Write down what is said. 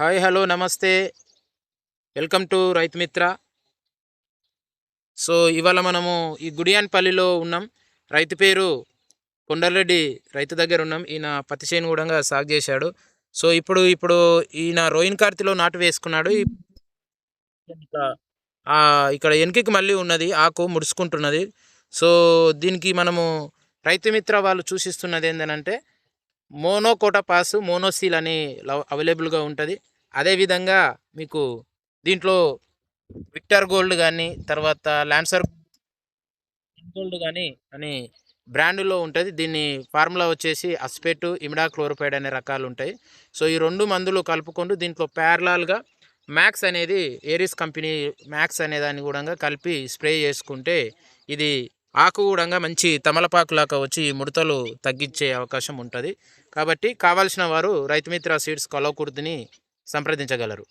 Hi hello namaste. Welcome to Raithu Mitra. So ఇవాళ మనము ఈ గుడియాన్పల్లిలో ఉన్నాం. రైతు పేరు కొండలరెడ్డి రైతు దగ్గర ఉన్నాం. ఈయన పత్తి చేను కూడా సాగు చేశాడు. సో ఇప్పుడు ఇప్పుడు ఈయన రోయిన్ కార్తిలో నాటు వేసుకున్నాడు. ఇక్కడ వెనకకి మళ్ళీ ఉన్నది ఆకు ముడుచుకుంటున్నది. సో దీనికి మనము రైతు మిత్ర వాళ్ళు సూచిస్తున్నది ఏంటంటే మోనోకోటా పాస్ మోనోసీల్ అని లవ్ అవైలబుల్గా ఉంటుంది. అదేవిధంగా మీకు దీంట్లో విక్టర్ గోల్డ్ కానీ తర్వాత ల్యాన్సర్ గోల్డ్ కానీ అని బ్రాండ్లో ఉంటుంది. దీన్ని ఫార్ములా వచ్చేసి అస్పెట్ ఇమిడా క్లోరోపైడ్ అనే రకాలు ఉంటాయి సో ఈ రెండు మందులు కలుపుకుంటూ దీంట్లో ప్యారలాల్గా మ్యాక్స్ అనేది ఏరిస్ కంపెనీ మ్యాక్స్ అనే దాన్ని కూడా కలిపి స్ప్రే చేసుకుంటే ఇది ఆకు కూడా మంచి తమలపాకులాగా వచ్చి ముడతలు తగ్గించే అవకాశం ఉంటుంది. కాబట్టి కావాల్సిన వారు రైతుమిత్ర సీడ్స్ కలవకూర్తిని సంప్రదించగలరు.